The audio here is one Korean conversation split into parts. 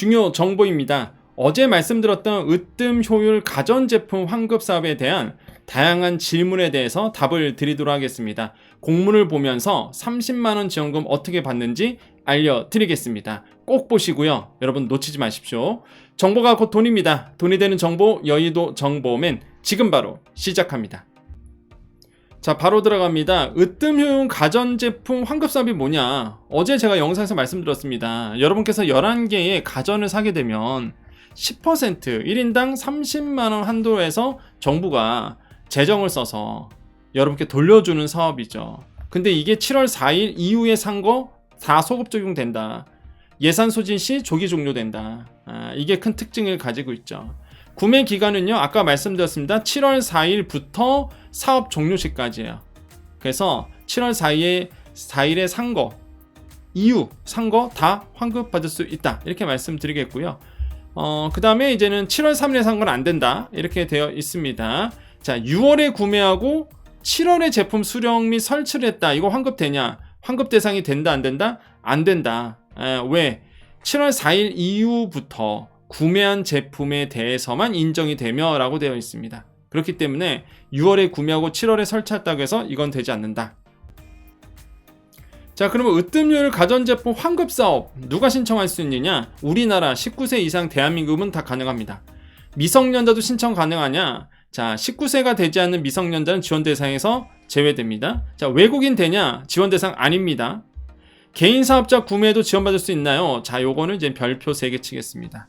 중요 정보입니다. 어제 말씀드렸던 으뜸 효율 가전제품 환급 사업에 대한 다양한 질문에 대해서 답을 드리도록 하겠습니다. 공문을 보면서 30만원 지원금 어떻게 받는지 알려드리겠습니다. 꼭 보시고요. 여러분 놓치지 마십시오. 정보가 곧 돈입니다. 돈이 되는 정보, 여의도 정보맨 지금 바로 시작합니다. 자, 바로 들어갑니다. 으뜸 효용 가전제품 환급사업이 뭐냐? 어제 제가 영상에서 말씀드렸습니다. 여러분께서 11개의 가전을 사게 되면 10% 1인당 30만원 한도에서 정부가 재정을 써서 여러분께 돌려주는 사업이죠. 근데 이게 7월 4일 이후에 산 거 다 소급 적용된다. 예산 소진 시 조기 종료된다. 아, 이게 큰 특징을 가지고 있죠. 구매 기간은요, 아까 말씀드렸습니다. 7월 4일부터 사업 종료 시까지예요. 그래서 7월 4일에 4일에 산 거, 이후 산 거 다 환급 받을 수 있다. 이렇게 말씀드리겠고요. 어, 그 다음에 이제는 7월 3일에 산 건 안 된다. 이렇게 되어 있습니다. 자, 6월에 구매하고 7월에 제품 수령 및 설치를 했다. 이거 환급 되냐? 환급 대상이 된다, 안 된다? 안 된다. 에, 왜? 7월 4일 이후부터 구매한 제품에 대해서만 인정이 되며 라고 되어 있습니다. 그렇기 때문에 6월에 구매하고 7월에 설치했다고 해서 이건 되지 않는다. 자, 그러면 으뜸률 가전제품 환급 사업 누가 신청할 수 있느냐? 우리나라 19세 이상 대한민국은 다 가능합니다. 미성년자도 신청 가능하냐? 자, 19세가 되지 않는 미성년자는 지원 대상에서 제외됩니다. 자, 외국인 되냐? 지원 대상 아닙니다. 개인 사업자 구매도 지원받을 수 있나요? 자, 요거는 이제 별표 3개 치겠습니다.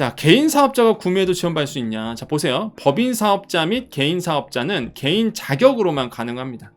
자, 개인 사업자가 구매도 지원받을 수 있냐? 자, 보세요. 법인 사업자 및 개인 사업자는 개인 자격으로만 가능합니다.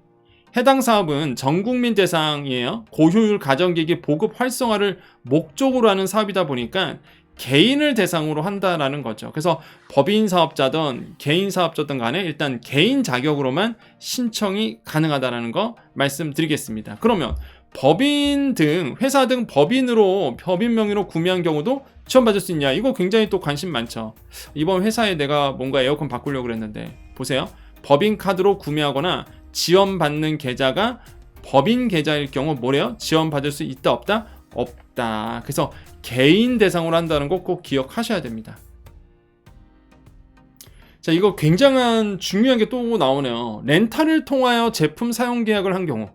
해당 사업은 전 국민 대상이에요. 고효율 가전기기 보급 활성화를 목적으로 하는 사업이다 보니까 개인을 대상으로 한다라는 거죠. 그래서 법인 사업자든 개인 사업자든 간에 일단 개인 자격으로만 신청이 가능하다라는 거 말씀드리겠습니다. 그러면 법인 등 회사 등 법인으로 법인 명의로 구매한 경우도 지원받을 수 있냐? 이거 굉장히 또 관심 많죠. 이번 회사에 내가 뭔가 에어컨 바꾸려고 그랬는데 보세요. 법인 카드로 구매하거나 지원받는 계좌가 법인 계좌일 경우 뭐래요? 지원받을 수 있다 없다? 없다. 그래서 개인 대상으로 한다는 거 꼭 기억하셔야 됩니다. 자, 이거 굉장한 중요한 게 또 나오네요. 렌탈을 통하여 제품 사용 계약을 한 경우.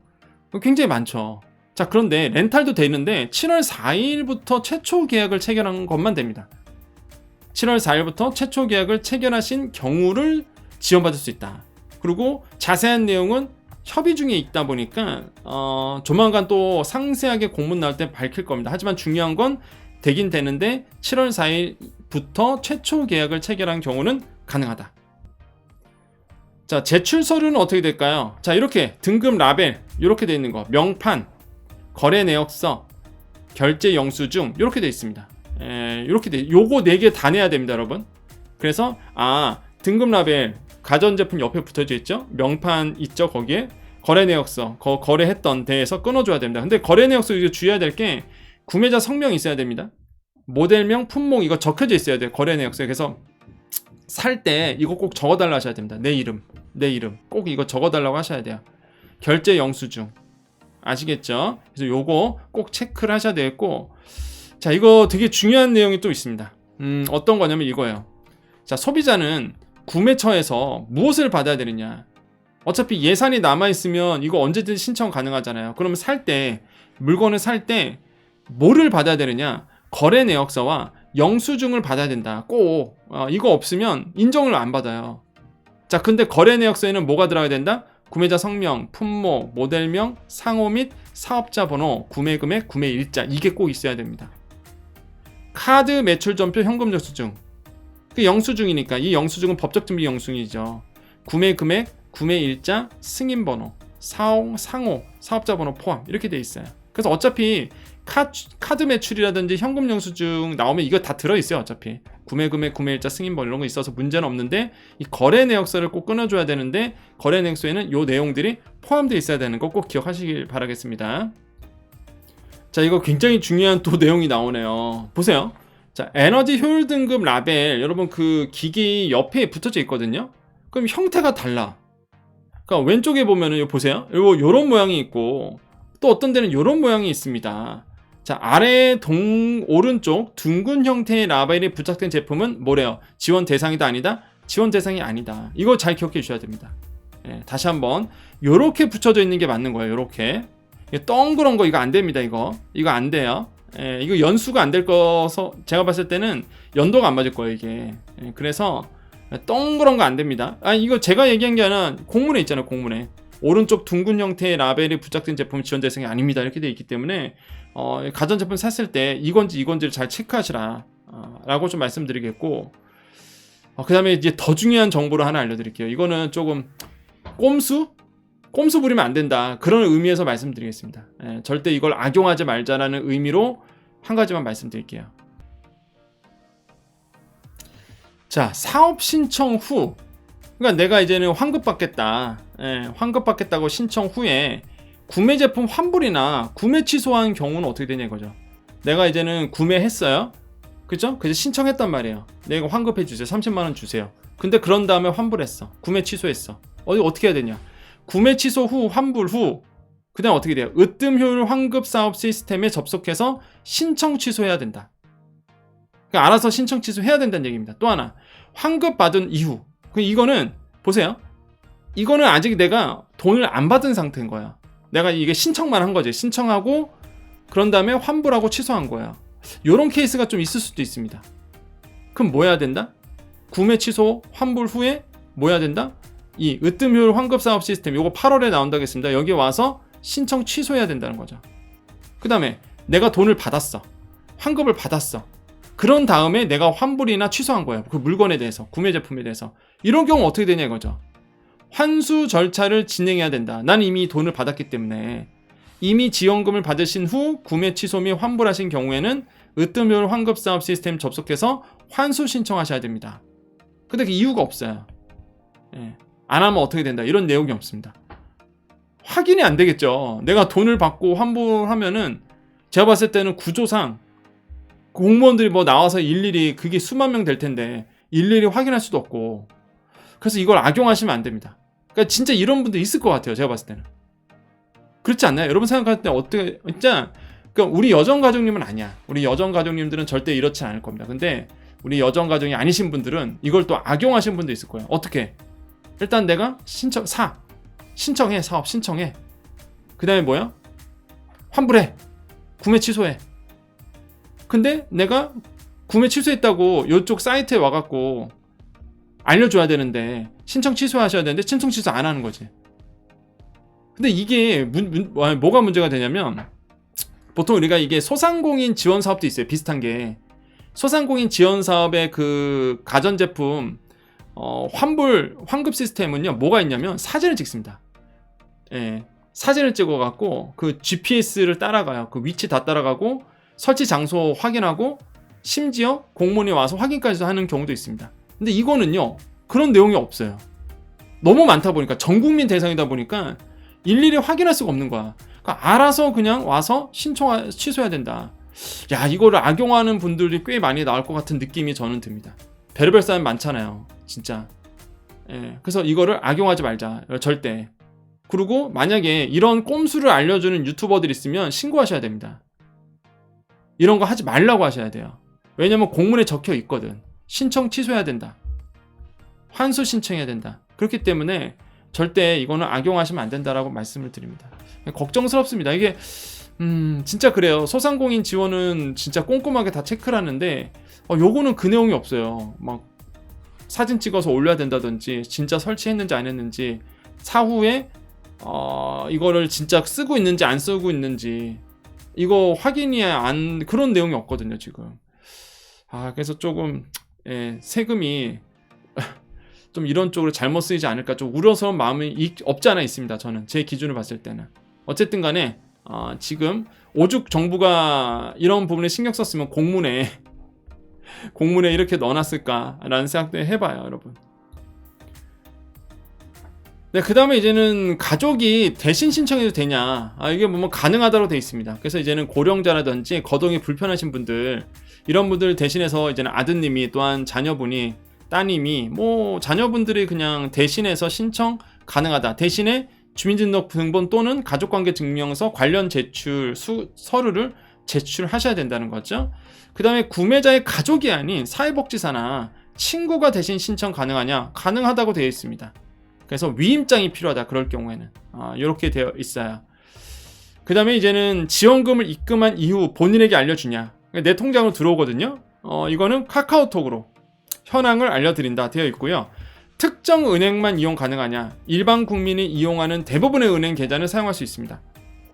굉장히 많죠. 자, 그런데 렌탈도 되는데 7월 4일부터 최초 계약을 체결한 것만 됩니다. 7월 4일부터 최초 계약을 체결하신 경우를 지원받을 수 있다. 그리고 자세한 내용은 협의 중에 있다 보니까 어, 조만간 또 상세하게 공문 나올 때 밝힐 겁니다. 하지만 중요한 건 되긴 되는데 7월 4일부터 최초 계약을 체결한 경우는 가능하다. 자, 제출 서류는 어떻게 될까요? 자, 이렇게 등급 라벨 이렇게 돼 있는 거, 명판, 거래 내역서, 결제 영수증 이렇게 돼 있습니다. 에, 이렇게 돼. 요거 네 개 다 내야 됩니다, 여러분. 그래서 아, 등급 라벨 가전제품 옆에 붙어져 있죠? 명판 있죠, 거기에. 거래 내역서, 거, 거래했던 데에서 끊어줘야 됩니다. 근데 거래 내역서 이거 주의해야 될 게 구매자 성명이 있어야 됩니다. 모델명, 품목 이거 적혀져 있어야 돼요. 거래 내역서에. 그래서 살 때 이거 꼭 적어달라 하셔야 됩니다. 내 이름, 내 이름. 꼭 이거 적어달라고 하셔야 돼요. 결제 영수증. 아시겠죠? 그래서 요거 꼭 체크를 하셔야 되겠고, 자, 이거 되게 중요한 내용이 또 있습니다. 음, 어떤 거냐면 이거예요. 자, 소비자는 구매처에서 무엇을 받아야 되느냐. 어차피 예산이 남아 있으면 이거 언제든 신청 가능하잖아요. 그러면 살 때, 물건을 살 때 뭐를 받아야 되느냐. 거래 내역서와 영수증을 받아야 된다. 꼭. 어, 이거 없으면 인정을 안 받아요. 자, 근데 거래 내역서에는 뭐가 들어가야 된다? 구매자 성명, 품목, 모델명, 상호 및 사업자 번호, 구매 금액, 구매 일자. 이게 꼭 있어야 됩니다. 카드 매출 전표 현금 영수증. 그 영수증이니까 이 영수증은 법적 준비 영수증이죠. 구매 금액, 구매 일자, 승인 번호, 사용, 상호, 사업자 번호 포함 이렇게 돼 있어요. 그래서 어차피 카, 카드 매출이라든지 현금 영수증 나오면 이거 다 들어 있어요. 어차피 구매 금액, 구매 일자, 승인 번호 이런 거 있어서 문제는 없는데 이 거래 내역서를 꼭 끊어줘야 되는데 거래 내역서에는 이 내용들이 포함되어 있어야 되는 거 꼭 기억하시길 바라겠습니다. 자, 이거 굉장히 중요한 또 내용이 나오네요. 보세요. 자, 에너지 효율 등급 라벨 여러분 그 기기 옆에 붙어져 있거든요. 그럼 형태가 달라. 그러니까 왼쪽에 보면은 이거 보세요. 요 요런 모양이 있고 또 어떤 데는 요런 모양이 있습니다. 자, 아래 동, 오른쪽 둥근 형태의 라벨이 부착된 제품은 뭐래요? 지원 대상이다 아니다? 지원 대상이 아니다. 이거 잘 기억해 주셔야 됩니다. 예, 다시 한번 요렇게 붙여져 있는 게 맞는 거예요. 요렇게. 동그란 거 이거 안 됩니다. 이거. 이거 안 돼요. 예, 이거 연수가 안 될 거서 제가 봤을 때는 연도가 안 맞을 거예요, 이게. 예, 그래서 동그란 거안 됩니다. 아, 이거 제가 얘기한 게 아니라 공문에 있잖아요, 공문에. 오른쪽 둥근 형태의 라벨이 부착된 제품 지원 대상이 아닙니다. 이렇게 되어 있기 때문에 어, 가전제품 샀을 때 이건지 이건지를 잘 체크하시라 어, 라고 좀 말씀드리겠고 어, 그 다음에 이제 더 중요한 정보를 하나 알려드릴게요. 이거는 조금 꼼수? 꼼수 부리면 안 된다. 그런 의미에서 말씀드리겠습니다. 예, 절대 이걸 악용하지 말자라는 의미로 한 가지만 말씀드릴게요. 자, 사업 신청 후. 그러니까 내가 이제는 환급 받겠다. 예, 환급 받겠다고 신청 후에 구매 제품 환불이나 구매 취소한 경우는 어떻게 되냐 이거죠. 내가 이제는 구매했어요. 그죠? 그래서 신청했단 말이에요. 내가 환급해 주세요. 30만 원 주세요. 근데 그런 다음에 환불했어. 구매 취소했어. 어디 어떻게 해야 되냐? 구매 취소 후 환불 후 그다음 어떻게 돼요? 으뜸 효율 환급 사업 시스템에 접속해서 신청 취소해야 된다. 그러니까 알아서 신청 취소해야 된다는 얘기입니다. 또 하나 환급 받은 이후 그 이거는 보세요. 이거는 아직 내가 돈을 안 받은 상태인 거야. 내가 이게 신청만 한 거지. 신청하고 그런 다음에 환불하고 취소한 거야. 요런 케이스가 좀 있을 수도 있습니다. 그럼 뭐 해야 된다? 구매 취소 환불 후에 뭐 해야 된다? 이 으뜸 효율 환급 사업 시스템 요거 8월에 나온다겠습니다. 여기 와서 신청 취소해야 된다는 거죠. 그 다음에 내가 돈을 받았어. 환급을 받았어. 그런 다음에 내가 환불이나 취소한 거예요. 그 물건에 대해서, 구매 제품에 대해서. 이런 경우 어떻게 되냐 이거죠. 환수 절차를 진행해야 된다. 난 이미 돈을 받았기 때문에 이미 지원금을 받으신 후 구매 취소 및 환불하신 경우에는 으뜸효율 환급 사업 시스템 접속해서 환수 신청하셔야 됩니다. 근데 그 이유가 없어요. 예. 안 하면 어떻게 된다. 이런 내용이 없습니다. 확인이 안 되겠죠. 내가 돈을 받고 환불하면은 제가 봤을 때는 구조상 공무원들이 뭐 나와서 일일이 그게 수만 명 될 텐데 일일이 확인할 수도 없고 그래서 이걸 악용하시면 안 됩니다. 그러니까 진짜 이런 분들 있을 것 같아요. 제가 봤을 때는 그렇지 않나요? 여러분 생각할 때 어떻게 진짜 그러니까 우리 여정 가족님은 아니야. 우리 여정 가족님들은 절대 이렇지 않을 겁니다. 근데 우리 여정 가족이 아니신 분들은 이걸 또 악용하신 분도 있을 거예요. 어떻게? 일단 내가 신청 사 신청해 사업 신청해. 그 다음에 뭐야? 환불해 구매 취소해. 근데 내가 구매 취소했다고 이쪽 사이트에 와갖고 알려줘야 되는데 신청 취소하셔야 되는데 신청 취소 안 하는 거지. 근데 이게 문, 문, 뭐가 문제가 되냐면 보통 우리가 이게 소상공인 지원 사업도 있어요. 비슷한 게 소상공인 지원 사업의 그 가전제품 어, 환불 환급 시스템은요 뭐가 있냐면 사진을 찍습니다. 예, 사진을 찍어갖고 그 GPS를 따라가요. 그 위치 다 따라가고 설치 장소 확인하고 심지어 공무원이 와서 확인까지 하는 경우도 있습니다. 근데 이거는요 그런 내용이 없어요. 너무 많다 보니까 전 국민 대상이다 보니까 일일이 확인할 수가 없는 거야. 그러니까 알아서 그냥 와서 신청 취소해야 된다. 야 이거를 악용하는 분들이 꽤 많이 나올 것 같은 느낌이 저는 듭니다. 별의별 사람 많잖아요. 진짜. 예, 그래서 이거를 악용하지 말자. 절대. 그리고 만약에 이런 꼼수를 알려주는 유튜버들 있으면 신고하셔야 됩니다. 이런 거 하지 말라고 하셔야 돼요. 왜냐면 공문에 적혀 있거든. 신청 취소해야 된다. 환수 신청해야 된다. 그렇기 때문에 절대 이거는 악용하시면 안 된다라고 말씀을 드립니다. 걱정스럽습니다. 이게 음 진짜 그래요. 소상공인 지원은 진짜 꼼꼼하게 다 체크를 하는데 어, 요거는 그 내용이 없어요. 막 사진 찍어서 올려야 된다든지 진짜 설치했는지 안 했는지 사후에 어, 이거를 진짜 쓰고 있는지 안 쓰고 있는지 이거 확인이 안 그런 내용이 없거든요 지금. 아 그래서 조금 예, 세금이 좀 이런 쪽으로 잘못 쓰이지 않을까 좀 우려스러운 마음이 없지 않아 있습니다. 저는 제 기준을 봤을 때는 어쨌든 간에 어, 지금 오죽 정부가 이런 부분에 신경 썼으면 공문에 공문에 이렇게 넣어놨을까라는 생각도 해봐요, 여러분. 네, 그 다음에 이제는 가족이 대신 신청해도 되냐. 아, 이게 뭐, 뭐 가능하다고 돼 있습니다. 그래서 이제는 고령자라든지 거동이 불편하신 분들, 이런 분들 대신해서 이제는 아드님이 또한 자녀분이, 따님이, 뭐, 자녀분들이 그냥 대신해서 신청 가능하다. 대신에 주민등록 등본 또는 가족관계 증명서 관련 제출 수, 서류를 제출하셔야 된다는 거죠. 그 다음에 구매자의 가족이 아닌 사회복지사나 친구가 대신 신청 가능하냐? 가능하다고 되어 있습니다. 그래서 위임장이 필요하다. 그럴 경우에는 아, 이렇게 되어 있어요. 그 다음에 이제는 지원금을 입금한 이후 본인에게 알려주냐? 내 통장으로 들어오거든요. 어, 이거는 카카오톡으로 현황을 알려드린다 되어 있고요. 특정 은행만 이용 가능하냐? 일반 국민이 이용하는 대부분의 은행 계좌를 사용할 수 있습니다.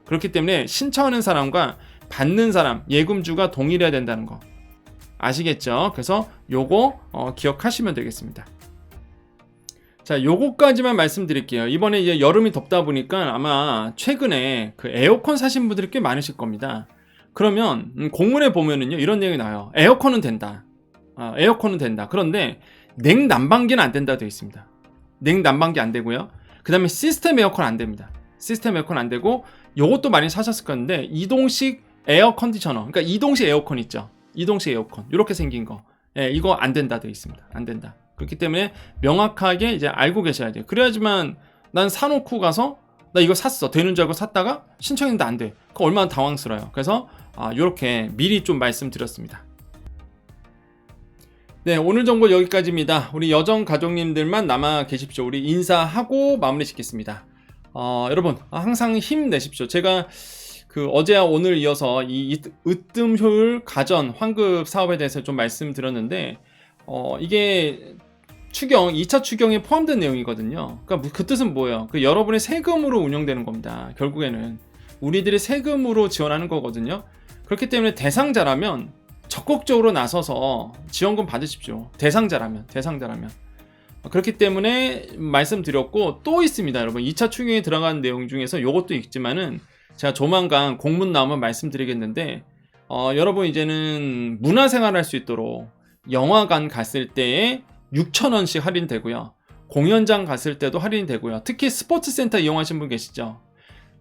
그렇기 때문에 신청하는 사람과 받는 사람, 예금주가 동일해야 된다는 거. 아시겠죠? 그래서 요거 어, 기억하시면 되겠습니다. 자, 요거까지만 말씀드릴게요. 이번에 이제 여름이 덥다 보니까 아마 최근에 그 에어컨 사신 분들이 꽤 많으실 겁니다. 그러면 음, 공문에 보면은요 이런 내용이 나와요. 에어컨은 된다. 아, 에어컨은 된다. 그런데 냉난방기는 안 된다 되어 있습니다. 냉난방기 안 되고요. 그 다음에 시스템 에어컨 안 됩니다. 시스템 에어컨 안 되고 요것도 많이 사셨을 건데 이동식 에어 컨디셔너 그러니까 이동식 에어컨 있죠. 이동식 에어컨 이렇게 생긴 거 예, 이거 안 된다 되어 있습니다. 안 된다. 그렇기 때문에 명확하게 이제 알고 계셔야 돼요. 그래야지만 난 사놓고 가서 나 이거 샀어 되는 줄 알고 샀다가 신청했는데 안 돼. 그 얼마나 당황스러워요. 그래서 아, 이렇게 미리 좀 말씀드렸습니다. 네, 오늘 정보 여기까지입니다. 우리 여정 가족님들만 남아 계십시오. 우리 인사하고 마무리 짓겠습니다. 어, 여러분, 항상 힘내십시오. 제가 그 어제와 오늘 이어서 이 으뜸 효율 가전 환급 사업에 대해서 좀 말씀드렸는데, 어, 이게 추경, 2차 추경에 포함된 내용이거든요. 그러니까 그 뜻은 뭐예요? 그 여러분의 세금으로 운영되는 겁니다. 결국에는. 우리들의 세금으로 지원하는 거거든요. 그렇기 때문에 대상자라면 적극적으로 나서서 지원금 받으십시오. 대상자라면, 대상자라면. 그렇기 때문에 말씀드렸고 또 있습니다, 여러분. 2차 추경에 들어간 내용 중에서 이것도 있지만은 제가 조만간 공문 나오면 말씀드리겠는데 어, 여러분 이제는 문화생활 할 수 있도록 영화관 갔을 때에 6,000원씩 할인되고요. 공연장 갔을 때도 할인되고요. 특히 스포츠센터 이용하신 분 계시죠?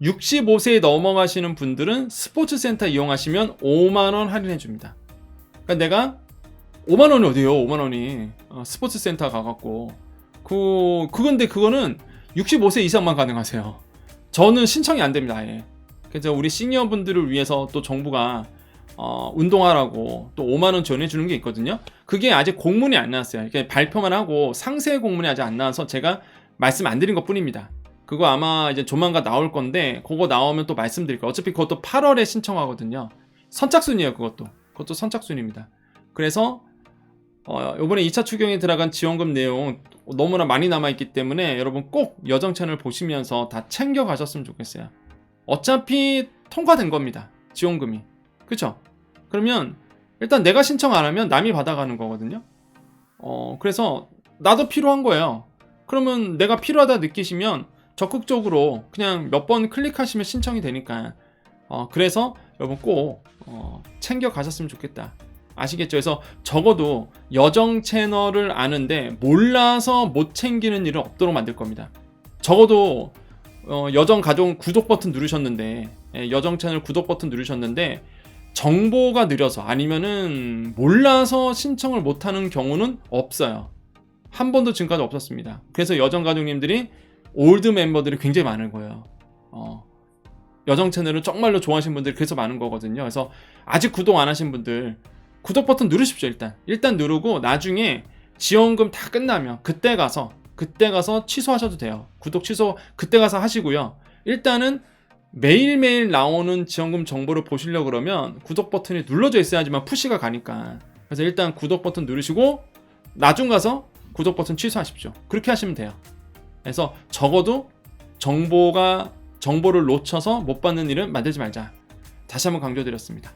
65세 넘어가시는 분들은 스포츠센터 이용하시면 5만원 할인해줍니다. 그러니까 내가 5만원이 어디에요? 5만원이. 어, 스포츠센터 가갖고. 그, 그건데 그거는 65세 이상만 가능하세요. 저는 신청이 안 됩니다, 아예. 그래서 우리 시니어 분들을 위해서 또 정부가 어, 운동하라고 또 5만원 지원해주는 게 있거든요. 그게 아직 공문이 안 나왔어요. 그러니까 발표만 하고 상세 공문이 아직 안 나와서 제가 말씀 안 드린 것 뿐입니다. 그거 아마 이제 조만간 나올 건데 그거 나오면 또 말씀드릴게요. 어차피 그것도 8월에 신청하거든요. 선착순이에요, 그것도. 그것도 선착순입니다. 그래서 어, 이번에 2차 추경에 들어간 지원금 내용 너무나 많이 남아있기 때문에 여러분 꼭 여정 채널 보시면서 다 챙겨 가셨으면 좋겠어요. 어차피 통과된 겁니다. 지원금이. 그쵸? 그러면 일단 내가 신청 안 하면 남이 받아가는 거거든요. 어, 그래서 나도 필요한 거예요. 그러면 내가 필요하다 느끼시면 적극적으로 그냥 몇 번 클릭하시면 신청이 되니까. 어, 그래서 여러분 꼭 어, 챙겨 가셨으면 좋겠다. 아시겠죠? 그래서 적어도 여정 채널을 아는데 몰라서 못 챙기는 일은 없도록 만들 겁니다. 적어도 어, 여정 가족 구독 버튼 누르셨는데 예, 여정 채널 구독 버튼 누르셨는데 정보가 느려서 아니면은 몰라서 신청을 못하는 경우는 없어요. 한 번도 지금까지 없었습니다. 그래서 여정 가족님들이 올드 멤버들이 굉장히 많은 거예요. 어, 여정 채널을 정말로 좋아하시는 분들이 그래서 많은 거거든요. 그래서 아직 구독 안 하신 분들 구독 버튼 누르십시오 일단. 일단 누르고 나중에 지원금 다 끝나면 그때 가서 그때 가서 취소하셔도 돼요. 구독 취소 그때 가서 하시고요. 일단은 매일매일 나오는 지원금 정보를 보시려 그러면 구독 버튼이 눌러져 있어야지만 푸시가 가니까. 그래서 일단 구독 버튼 누르시고 나중 가서 구독 버튼 취소하십시오. 그렇게 하시면 돼요 그래서 적어도 정보가 정보를 놓쳐서 못 받는 일은 만들지 말자 다시 한번 강조드렸습니다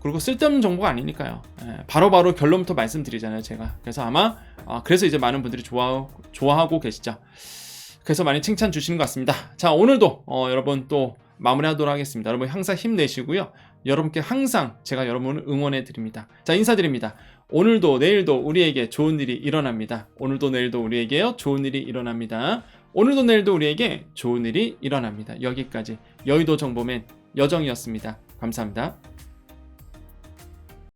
그리고 쓸데없는 정보가 아니니까요. 예, 바로 바로 결론부터 말씀드리잖아요, 제가. 그래서 아마 아, 그래서 이제 많은 분들이 좋아 좋아하고 계시죠. 그래서 많이 칭찬 주시는 것 같습니다. 자, 오늘도 어, 여러분 또 마무리하도록 하겠습니다. 여러분 항상 힘내시고요. 여러분께 항상 제가 여러분을 응원해 드립니다. 자, 인사드립니다. 오늘도 내일도 우리에게 좋은 일이 일어납니다. 오늘도 내일도 우리에게요 좋은 일이 일어납니다. 오늘도 내일도 우리에게 좋은 일이 일어납니다. 여기까지 여의도 정보맨 여정이었습니다. 감사합니다.